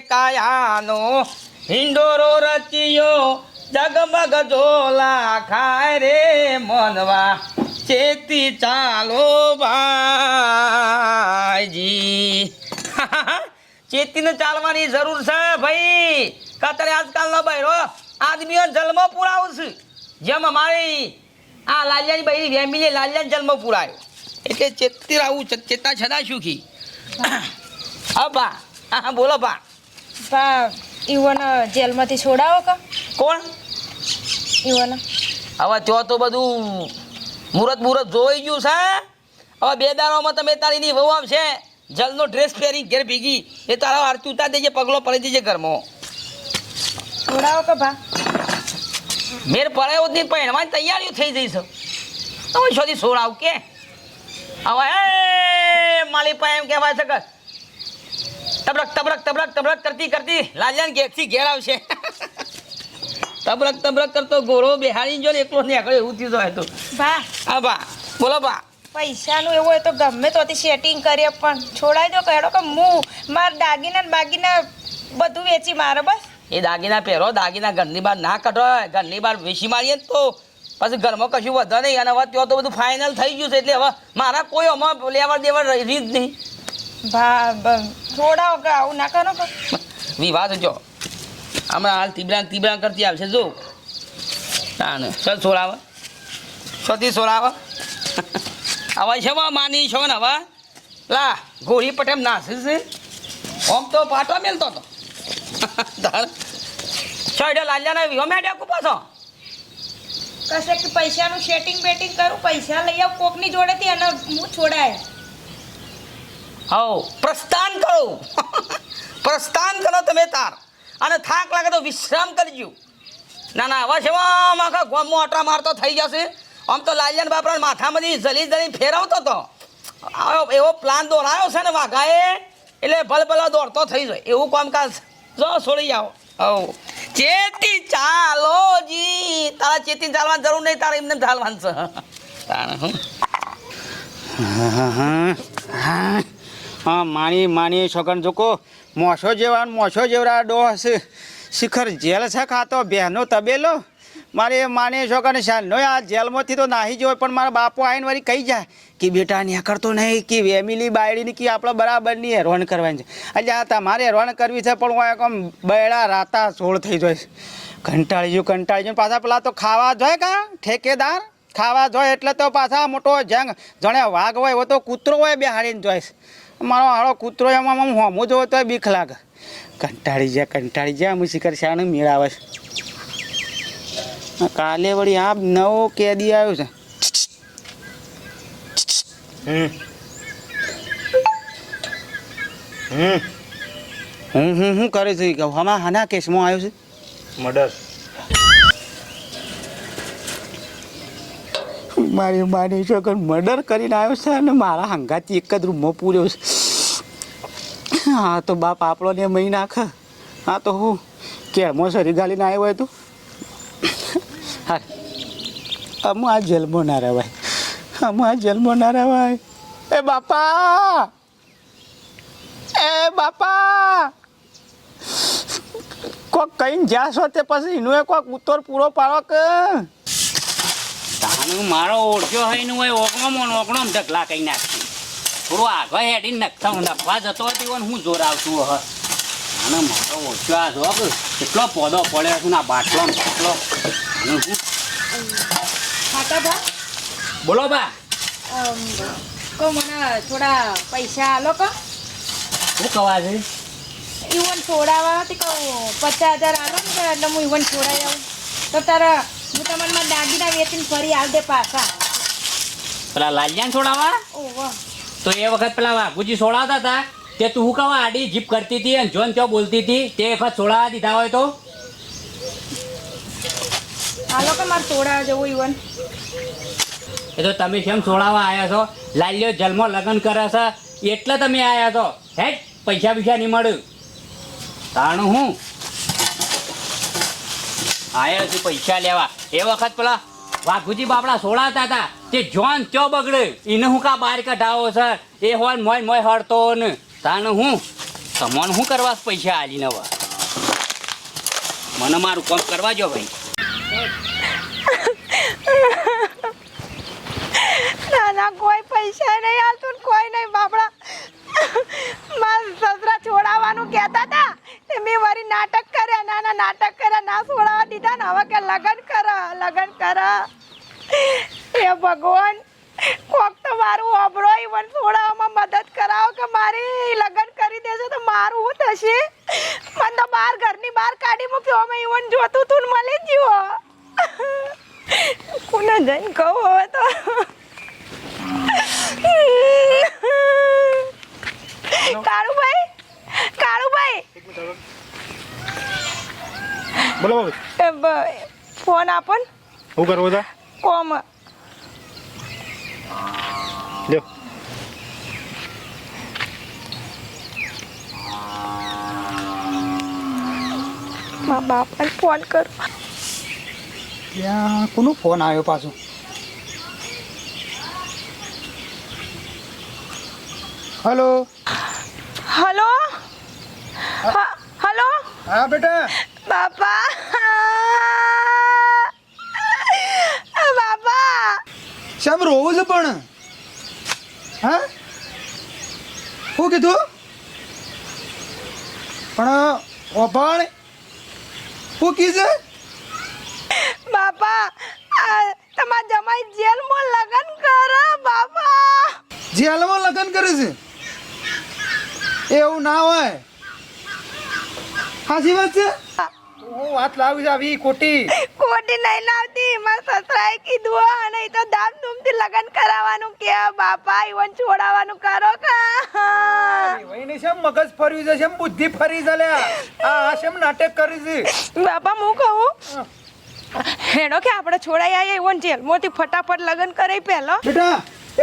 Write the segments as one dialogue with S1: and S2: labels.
S1: કાયાનો હિંડોરો રચ્યો જગમગ ઝોલા ખાય રે મનવા. ચેતી ચાલો ભાઈજી. ચેતીને ચાલવાની જરૂર છે ભાઈ. કાતરે આજકાલનો બૈરો આદમીઓ જન્મ પુરાવું છે. જેમ અમારી આ લાલિયાની બૈરી ફેમિલી લાલિયાને જન્મ પુરાયો. એટલે ચેતી આવું ચેતા છતાં સુખી. હા બા હા, બોલો બા.
S2: બા ઈવન જેલમાંથી છોડાવો કા?
S1: કોણ?
S2: ઈવન.
S1: હવે ત્યાં તો બધું મુરત મુરત જોઈ ગયું છે હવે બે દાડામાં તમે તારીની વહુ આમ છે જલનો ડ્રેસ પહેરી ઘેર ભીગી. એ તારા આરતી ઉતાર દેજે પગલો પડી દેજે ઘરમાં.
S2: છોડાવો કે ભા?
S1: મેર પડાયો જ નહીં પહેણવાની તૈયારીઓ થઈ જઈ છે. તમે શોધી છોડાવ કે? હવે માલી પાસે એમ કહેવાય છે કે તબરક તબરક તબરક તબરક કરતી કરતી લાલિયાન ઘેરથી ઘેર આવશે. તબરક તબરક કરતો ગોરો બેહાડી જો ને એકલો નીકળે એવું થયું હોય તો
S2: બા
S1: હા બા બોલો બા
S2: પૈસાનું એવું હોય તો ગમે તો સેટિંગ કરીએ પણ છોડાઈ દો કહેડો કે હું માર દાગીના બાગીના બધું વેચી મારે બસ.
S1: એ દાગીના પહેરો દાગીના ઘરની બહાર ના કઢો ઘરની બહાર વેચી મારીએ ને તો પછી ઘરમાં કશું વધે નહીં. અને હવે ત્યાં તો બધું ફાઇનલ થઈ ગયું છે એટલે હવે મારા કોઈ અમા લેવા દેવા રહી જ નહીં.
S2: ભા બ- છોડાવો આવું ના કરો કે
S1: વિવાહ તો જો હમણાં હાલ તીબડા તીબડા કરતી આવશે જો. તાને ચલ સોળાવે છોથી સોળાવે હવે છે વા માની છો ને હવે લા ગોળી પટેમ નાસે છે. ઓમ તો પાટો મેલતો હતો છોડ્યો લાલ્યાને વિહો મેડ્યા કુપાસો
S2: કશે કે પૈસાનું સેટિંગ બેટિંગ કરું પૈસા લઈ આવ કોકની જોડેથી અને હું છોડાય.
S1: હવ પ્રસ્થાન કરો. પ્રસ્થાન કરો તમે તાર. અને થાક લાગે તો વિશ્રામ કરજો. ના ના હવે આમ આખા ગોમમાં આટા મારતો થઈ જશે? આમ તો લાલિયાન બાપરા માથામાંથી જલી જલી ફેરવતો હતો એવો પ્લાન દોરાયો છે ને વાઘાએ, એટલે ભલભલા દોડતો થઈ જાય. એવું કામકાજ જો, છોડી આવો. હવ ચેતી ચાલો જી. તારા ચેતી ચાલવાની જરૂર નહીં, તારે એમને ચાલવાનું છે. હા હા.
S3: હા. માણી માણી છોકન જોકો, મોસો જેવા મોસો જેવડા ડો હશે. શિખર જેલ છે ખાતો બહેનો તબેલો? મારે માની છોકન શાલનો આ જેલમાંથી તો નાહી જવો પણ મારા બાપો આવીને વળી કહી જાય કે બેટા ને કરતો નહીં, કે વેમિલી બાયડીની કે આપણે બરાબરની હેરવાન કરવાની છે. એટલે તમારે હેરવાન કરવી છે, પણ હું આમ બૈડા રાતા સોળ થઈ જાય કંટાળી ગયું કંટાળી ગયું પાછા પેલા તો ખાવા જોઈએ કા? ઠેકેદાર? ખાવા જોઈએ એટલે તો પાછા મોટો જંગ. જણે વાઘ હોય એવો તો કૂતરો હોય બે હારીને જોઈશ. મારો હાળો કૂતરો એમાં આમ હોમો જોવો તો બીક લાગે. કંટાળી જાય કંટાળી જાય હું શિખર શાને મેળાવે છે. કાલે વળી આ નવો કેદી આવ્યો છે. હું હું શું કરે છે કે હમણાં હાના કેસમાં આવ્યો છે?
S4: મર્ડર.
S3: મારી માની છોકર મર્ડર કરીને આવ્યો છે અને મારા હંગાથી એક જ રૂમમાં પૂર્યો છે. હા, તો બાપ આપણો ને મહી નાખે. હા, તો હું કેમો સરી ગાલીને આવ્યો હોય તો? હા અમુ આ જેલમાં ના રહેવાય. અમુ આ જેલમાં ના રહેવાય. એ બાપા! એ બાપા! કોક કઈ જાશો તે પછી એનું એ કોક ઉત્તર પૂરો પાડો કે?
S5: તાનું મારો ઓળખ્યો હોય ને હોય ઓગણો ઓગણો ઢગલા કઈ નાખી થોડું આગળ હેડી નખતા હું નખવા જતો હતી હોય હું જોર આવતું હ અને મારો ઓળખ્યો આ જો કેટલો પોદો પડ્યો છું ને બાટલો બાટલો અને બોલો બા.
S2: કહો મને થોડા પૈસા આલો કો.
S5: શું કવા છે?
S2: ઈવન છોડાવવા હતી કહું પચાસ હજાર આલો ને એટલે હું ઈવન છોડાઈ આવું. તો તારા હું તમને મારા દાગીના વેચીને ફરી આવ દે પાછા.
S5: પેલા લાલિયાને છોડાવા
S2: ઓહો.
S5: તો એ વખત પેલા વાઘુજી છોડાવતા હતા તે તું હું કવા આડી જીપ કરતી હતી અને જોન ત્યાં બોલતી હતી તે વખત છોડાવા દીધા હોય તો?
S2: આલો કે મારે છોડાવા જવું ઈવન.
S5: એ તો તમે કેમ છોડાવવા આવ્યા છો? લાલ્યો જલમો લગ્ન કરે છે એટલે તમે આવ્યા છો. હે? પૈસા પૈસા નહીં મળ્યું. તાણું હું? આયા છું પૈસા લેવા. એ વખત પેલા વાઘુજી બાપડા છોડાતા હતા. તે જોન ચો બગડે? એને હું કા બહાર કઢાવો, સર? એ હોય મોય મોય હડતો ને. તાને હું? તમને શું કરવા પૈસા આલી નવા? મને મારું કામ કરવા જો ભાઈ.
S2: ના ના કોઈ પૈસા નહીં હાલતું ને કોઈ નહીં, બાપડા. મારા સસરા છોડાવવાનું કહેતા હતા. તે મેં વરી નાટક કર્યા ના ના નાટક કર્યા, ના છોડાવવા દીધા ને હવે કે લગન કર લગન કર. એ ભગવાન, કોક તો મારું અબરો ઈવન છોડાવવામાં મદદ કરાવો કે મારી લગન કરી દેજો તો મારું શું થશે? મને તો બહાર ઘરની બહાર કાઢી મૂક્યો, અમે ઈવન જોતું તું મળી ગયો. કોને જઈને કહું હવે તો?
S3: બોલો બાબુ.
S2: ફોન આપો ને.
S3: શું કરવું હતા
S2: કોમ.
S3: જો.
S2: મા બાપાને ફોન કરું.
S3: ત્યાં કોનો ફોન આવ્યો પાછો? હલો?
S2: હલો? હા હલો?
S3: હા બેટા.
S2: બાપા. બાપા.
S4: શેમ રોવું છે પણ? હા? શું કીધું? પણ ઓભાણ શું કીધે
S2: બાપા તમારા જમાઈ જેલમાં લગન કરે બાપા.
S4: જેલમાં લગ્ન કરે છે? એવું ના હોય. સાચી વાત છે? હું વાત લાવી છે આવી ખોટી.
S2: ખોટી નહીં લાવતી મારા સસરાએ કીધું હો, ઈ તો ધામધૂમથી લગન કરાવવાનું કે બાપા ઈવન છોડાવવાનું કરો કા
S4: વહીને શેમ મગજ ફર્યું છે શેમ બુદ્ધિ ફરી છે લ્યા. આ આ શેમ નાટક કરી છે.
S2: બાપા હું કહું? હેડો કે આપણે છોડાઈ આવીએ ઈવન જેલમાંથી ફટાફટ લગન કરે પહેલો.
S4: બેટા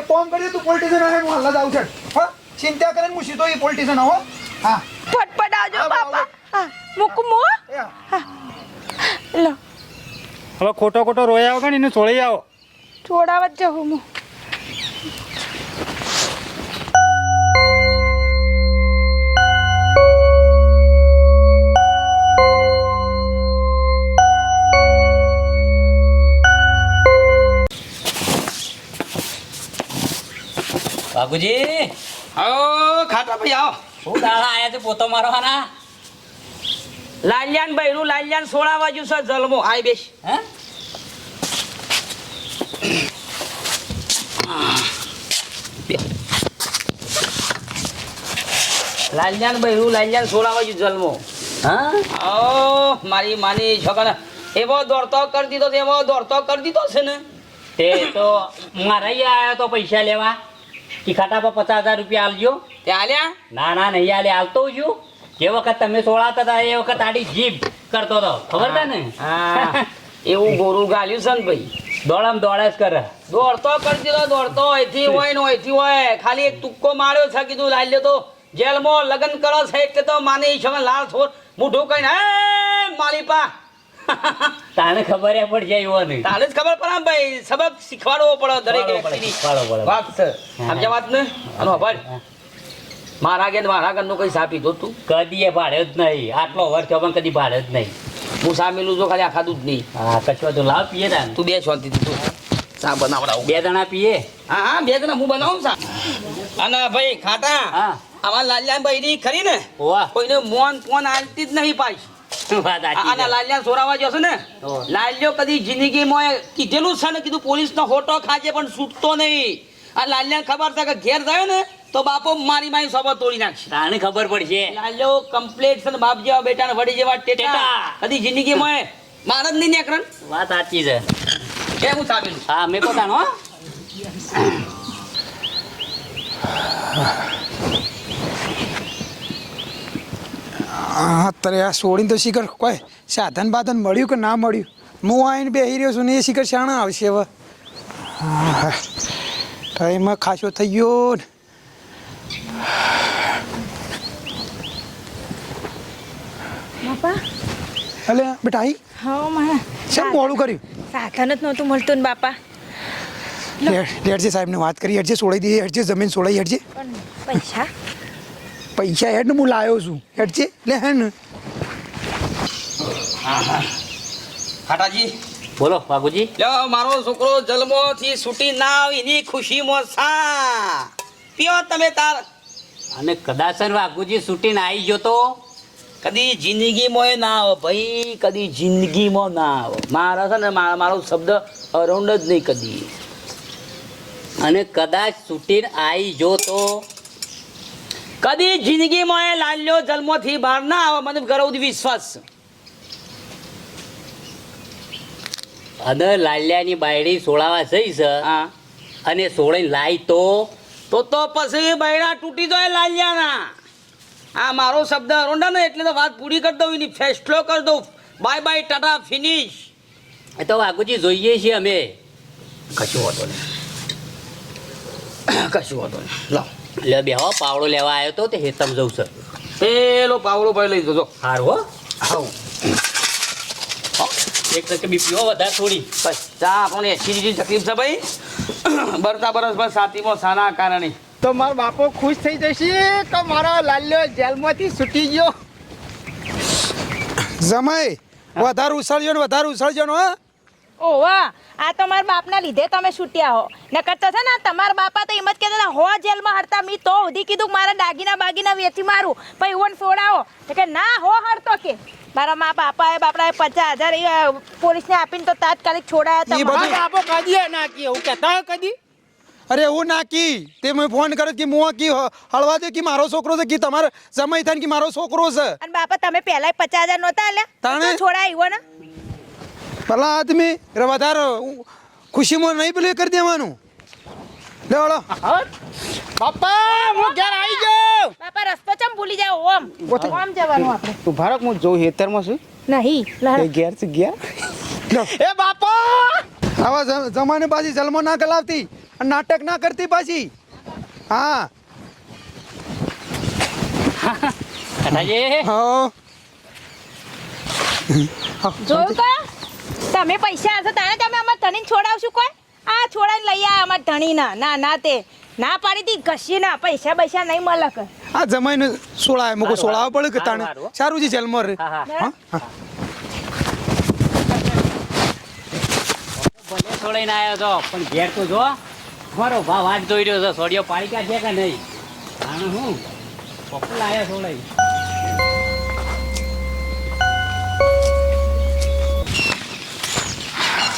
S4: એ કોમ કરી તું પોલિટિશિયન આવે હું હાલ જ આવું છું. હા ચિંતા કરીને હું સીધો એ પોલિટિશિયન હો. હા.
S2: ફટફટ આવજો બાપા. હા મૂકું મો લો.
S3: હવે ખોટો ખોટો રોયા વગર એને છોડી આવો.
S2: છોડાવવા જ જવું હું
S5: બાબુજી
S1: આવો ખાટા ભાઈ આવો
S5: શું દાડા આયા છે પોતો મારો હાના
S1: લાલ્યાન બૈરું લાલ્યાન સોળા બાજુ છે જલમો. આય બેસ.
S5: હે?
S1: લાલ્યાન બૈરું લાલ્યાન સોળા બાજુ જલમો.
S5: હા?
S1: ઓ મારી માની છોકરા. એવો દોડતો કરી દીધો છે, એવો દોડતો કરી દીધો છે ને.
S5: તે તો મારા આવ્યો તો પૈસા લેવા. કે ખાતા પર પચાસ હજાર રૂપિયા આલજો.
S1: તે આલ્યા?
S5: ના ના નહીં આલે આવતો છું. જે વખત તમે સોળાતા હતા એ વખત આડી જીભ કરતો હતો. ખબર છે ને?
S1: હા. એવું ગોરું ગાલ્યું છે ને ભાઈ.
S5: દોડમ દોડે જ કરે.
S1: દોડતો કરી દીધો દોડતો અહીંથી હોય ને અહીંથી હોય. ખાલી એક તુક્કો માર્યો છે કીધું લાલ્યો તો જેલમાં લગ્ન કરો છે એટલે તો માને ઈ સમય લાલ છોર મોઢું કહીને હે મારી પા
S5: તાને ખબર પડ જાય એવો નહીં
S1: તાને જ ખબર પડે ભાઈ. સબક શીખવાડવો પડે દરેક વ્યક્તિની. વાત છે. સમજ્યા વાત ને? આનો અભાડ મારા ઘેર મારા ઘરનું કઈ સાપી પીધો તું
S5: કદી એ ભાડે જ નહીં. આટલો વર્ષ પણ કદી ભાડે જ નહીં.
S1: હું સામેલું છું ખાલી આખા દૂધ નહીં.
S5: હા કચવા તો લાવ પીએ ને
S1: તું બે શાંતિ તું. સા બનાવડાવું.
S5: બે જણા પીએ?
S1: હા હા બે જણા. હું બનાવું સા અને ભાઈ ખાટા
S5: હા.
S1: આમાં લાલ્યાન બૈરી ખરી ને કોઈને મોન ફોન આલતી જ નહીં પાછી
S5: છે.
S1: સોરાવા જશે ને. લાલ્યો કદી જિંદગીમાં કીધેલું છે ને કીધું પોલીસનો હોટો ખાજે પણ છૂટતો નહીં. આ લાલ્યાને ખબર છે કે ઘેર થયો ને તો બાપો મારી મારી સોબત તોડી નાખશે.
S5: તાને ખબર પડશે.
S1: લાલો કમ્પ્લેટ છે બાપ જેવા બેટા ને વડી જેવા ટેટા. કદી જિંદગીમાં માં મારા જ નહીં નેકરણ
S5: વાત સાચી છે.
S1: એ હું સાબિલ
S5: હા મેં પોતાનો હો.
S4: અત્યારે આ છોડીને તો શિખર કોઈ સાધન બાધન મળ્યું કે ના મળ્યું? હું આવીને બેસી રહ્યો છું ને એ શિખર શાણા આવશે હવે. ટાઈમ ખાસો થઈ ગયો ને.
S2: બાપા?
S4: અલે બેટા આઈ.
S2: હા માં
S4: શેમ મોડું કર્યું?
S2: સાધન જ નહોતું મળતું ને બાપા.
S4: લેટ- સાહેબને વાત કરી હેડજે સોડાઈ દઈએ હેડજે જમીન સોડાઈ હેડજે
S2: પૈસા?
S4: પૈસા હેડ ને હું લાવ્યો છું. હેડ છે લે હે. ને
S1: ખાટાજી.
S5: બોલો બાબુજી.
S1: લ્યો મારો છોકરો જન્મોથી છૂટી ના આવે એની ખુશીમાં સા. પીઓ તમે તાર.
S5: અને કદાચ વાઘુજી છૂટીને આવી ગયો તો?
S1: કદી જિંદગીમાં એ ના આવે ભાઈ કદી જિંદગીમાં ના આવે. મારા છે ને મારા મારો શબ્દ અરાઉન્ડ જ નહીં કદી.
S5: અને કદાચ છૂટીને આવી જો તો?
S1: કદી જિંદગીમાં એ લાલ્યો જન્મથી બહાર ના આવે મને ગરવ વિશ્વાસ.
S5: અને લાલ્યાની બાયડી સોળાવા જઈ છે
S1: હા.
S5: અને સોળે લાય તો?
S1: તો તો પછી બૈરા તૂટી જાય લાલિયાના. આ મારો શબ્દ અરોંડા ને એટલે તો વાત પૂરી કરી દઉં એની ફેસલો કરી દઉં. બાય બાય ટાટા ફિનિશ
S5: એ તો વાઘુજી જોઈએ છીએ અમે.
S1: કશું વાંધો નહીં. કશું વાંધો નહીં. લાવ
S5: એટલે બેહો પાવડો લેવા આવ્યો તો તે હેતમ જવું છે.
S1: પેલો પાવડો ભાઈ લઈ જજો.
S5: હારો હો.
S1: આવું
S5: એક ટકે બીપીઓ વધારે થોડી.
S1: બસ ચા આપણને એસિડિટી તકલીફ છે ભાઈ. બરતા બરસ બસ સાતીમાં સાના કારણે.
S3: તો મારો બાપો ખુશ થઈ જશે કે મારો લાલ્યો જેલમાંથી છૂટી ગયો?
S4: જમાઈ વધારે ઉછળજો ને વધારે ઉછળજો ને હા.
S2: ઓવા આ તો મારા બાપના લીધે તમે છૂટ્યા હો નકર તો છે ને તમારા બાપા તો એમ જ કહેતા હો જેલમાં હરતા મી તો સુધી કીધું મારા દાગીના બાગીના વેચી મારું. પછી ઓન ફોડાવો. તો કે ના હો હરતો કે. મારા મા બાપાએ બાપડાએ પચાસ હજાર પોલીસને આપીને તો તાત્કાલિક છોડાયા
S4: બધું-
S3: બાપો કદી ના કે એવું કહેતા કદી?
S4: અરે એવું ના કી તે મેં ફોન કર્યો કે હું કી હળવા દે કે મારો છોકરો છે કે તમારે જમાઈ થાય કે મારો છોકરો છે.
S2: અને બાપા તમે પહેલા પચાસ હજાર નહોતા
S4: તાણે?
S2: એટલે છોડા આવ્યો ને
S4: ભલા આદમી એટલે વધારે ખુશીમાં નહીં પેલું કરી દેવાનું. લે વળો
S3: બાપા હું ઘેર આવી ગયો.
S2: બાપા રસ્તો ચમ ભૂલી જાવ ઓમ. ઓમ જવાનું આપણે.
S3: તું ભારત હું જોઉં હેતરમાં છું
S2: નહીં
S3: એ ઘેર છે ગયા એ બાપા!
S4: આવા જમાને પાછી જલમો ના કલાવતી અને નાટક ના કરતી પાછી. હા.
S5: કટાજી
S4: હા.
S2: જોયું કા તમે પૈસા હશે તાણે તમે અમાર ધણીને છોડાવશું કોઈ? આ છોડાઈને લઈ આવ્યા અમાર ધણીના. ના ના તે. ના પાડી દી ઘસી ના. પૈસા પૈસા નહીં મળે કે.
S4: આ જમાઈને સોળાય મૂકો સોળાવ પડે કે તાણે? સારું છે જેલ રે
S5: હા હા.
S4: હા હા.
S5: ભલે છોડીને આવ્યો તો પણ ઘેર તો જો. મારો ભાવ હાથ જોઈ રહ્યો છે. સોડિયો પાડી કાઢે કે નહીં? આનું હું? પપ્પુ લાયા છોડાઈ.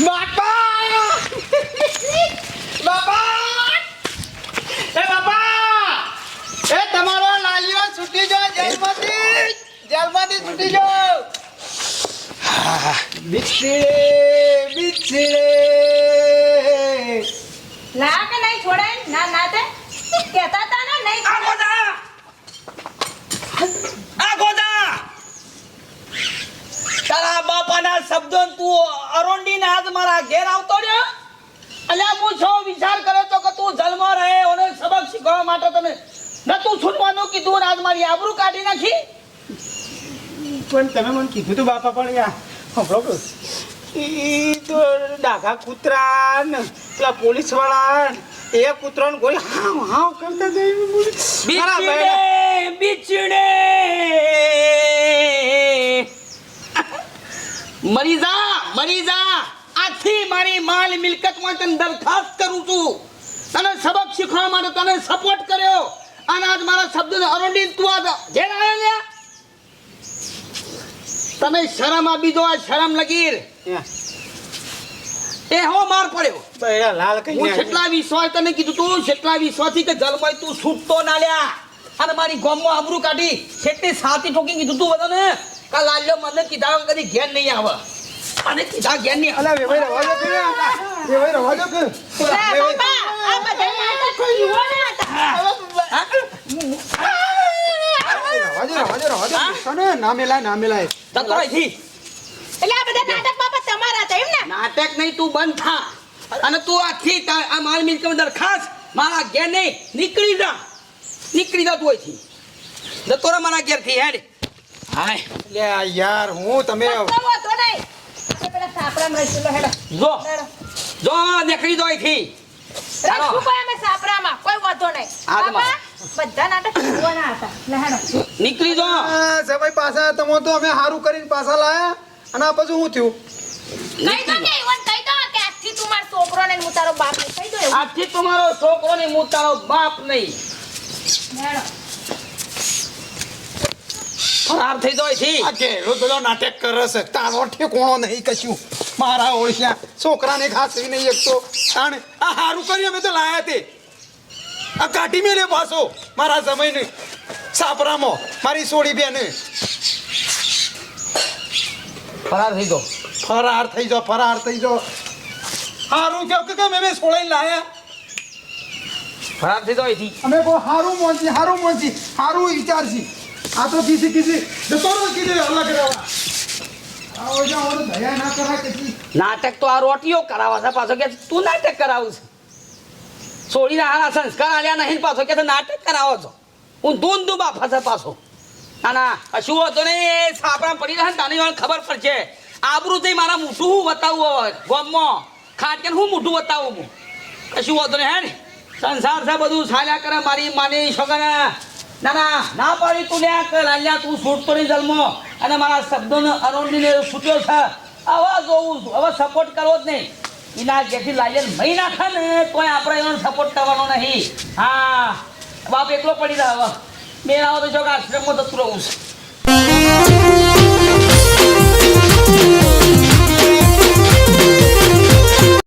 S3: બાપા બાપા એ બાપા એ તમારો લાલિયો છૂટી જો જેલમાંથી જેલમાંથી છૂટી ગયો બિછડે બિછડે
S2: લા કે નહીં છોડાય? ના ના તે. કહેતા તા ને નહીં
S1: આ ગોદા! આ ગોદા! તારા બાપાના શબ્દો તું અરોંડીને આજ મારા ઘેર આવતો રહ્યો? અલ્યા હું છો વિચાર કર્યો તો કે તું જલમાં રહે ઓને સબક શીખવા માટે તમે ન તું છૂટવાનું કીધું ને આજ મારી આબરૂ કાઢી નાખી?
S3: પણ તમે મને કીધું તું બાપા પણ યા. સાંભળો કે તો ડાઘા કૂતરા ને પેલા પોલીસવાળા એ કૂતરાને ગોળી હાવ હાવ કરતા
S1: બિચડે બિચડે મરી જા મરી જા આથી મારી માલ મિલકતમાં તને દરખાસ્ત કરું છું. તને સબક શીખવા માટે તને સપોર્ટ કર્યો. અને આજ મારા શબ્દને અરોડી તું આજ જેલ આવ્યો તમે શરમ આપી દો આ શરમ લગીર. એ હો માર પડ્યો.
S3: બૈરા લાલ
S1: હું જેટલા વિશ્વાસ તને કીધું તું જેટલા વિશ્વાસથી કે જલમય તું છૂટતો ના લ્યા. અને મારી ગોમમાં આબરૂ કાઢી છેટલી સાતી ઠોકી કીધું તું બધાને. કા લાલ્યો મને કીધા કદી ઘેર નહીં આવે. અને કીધા ઘેર નહીં.
S4: અલા વેવાઈ રવા દો કે વેવાઈ રવા દો કે
S2: બાપા આ બધા માતા કોઈ યુવા ના હતા
S1: હા?
S4: રવા દો રવા દો રવા દો કને ના મેલાય ના મેલાય
S1: જતો અહીંથી.
S2: એટલે આ બધા નાટક બાપા તમારા હતા એમ ને?
S1: નાટક નહીં તું બંધ થા. અને તું આથી તા- આ માલ મિલકત દરખાસ્ત મારા ઘેર નહીં. નીકળી જા. નીકળી જા તું અહીંથી. જતો રહે મારા ઘેરથી હેડ. હાય.
S4: લે યાર હું તમે
S2: તો વાંધો નહીં પેલા લો હેડો.
S1: જો. જો નીકળી દો અહીંથી.
S2: કોઈ અમે સાપરામાં? કોઈ વાંધો નહીં. બાપા બધા નાટક જોવાના હતા. લહેણો
S1: નીકળી
S4: પાછા તમે તો અમે સારું કરીને પાછા લાયા. અને આ પછી હું થયું?
S2: કહી દો કે ઈવન દો કે આજથી તું મારો છોકરો ને હું તારો બાપ નહીં કહી દો
S1: આજથી તમારો છોકરો ને હું તારો બાપ નહીં.
S2: લહેણો
S1: ફરાર થઈ જાય છે.
S4: આ ઘેરો બધો નાટક કરે છે. તારો ઠેકોણો નહીં કશું. મારા ઓળખ્યા. છોકરાને ખાસી નહીં એક તો તાણે આ સારું કરી અમે તો લાયા તે. આ કાઢી મેલ્યો પાછો. મારા સમયને. સાપરામાં. મારી સોડી બેને.
S1: ફરાર થઈ ગયો.
S4: ફરાર થઈ જાઓ ફરાર થઈ જાઓ સારું કેવું કે કેમ અમે છોડાઈને લાયા?
S1: ફરાર થઈ થી
S4: અમે કહો હારું મોંચી હારું મોંચી હારું વિચારશી. આ તો કીધી. કીધી જતો રહો કીધી કરાય કશી
S1: નાટક તો આ રોટીઓ કરાવવા છે. પાછો કે તું નાટક કરાવું છે? છોડીને આ સંસ્કાર આલ્યા નહીં પાછો કે નાટક કરાવો છો? હું દૂન દુ બાફા છે પાછો. ના ના શું હતો ને? એ સાપડા પડી રહ્યા તાની ખબર પડશે. આબરું થઈ મારા મોટું હું બતાવું હવે, ગોમમાં. ખાટકે હું મોઢું બતાવું? હું કશું હતો ને, હે ને? સંસાર છે બધું સાલ્યા કરે મારી માની છોકરા. ના ના ના પાડી તું લ્યા લાલ્યા, તું છૂટતો નહીં જન્મો. અને મારા શબ્દોને અરોંડીને છૂટ્યો છે. હવે જોવું છું. હવે સપોર્ટ કરવો જ નહીં. એના જેથી લાલ્યા મહી નાખે ને, તોય આપણે એનો સપોર્ટ કરવાનો નહીં. હા, બાપ એકલો પડી રહ્યો. હવે મેળાવો તો જો આશ્રમમાં જતું રહું છું.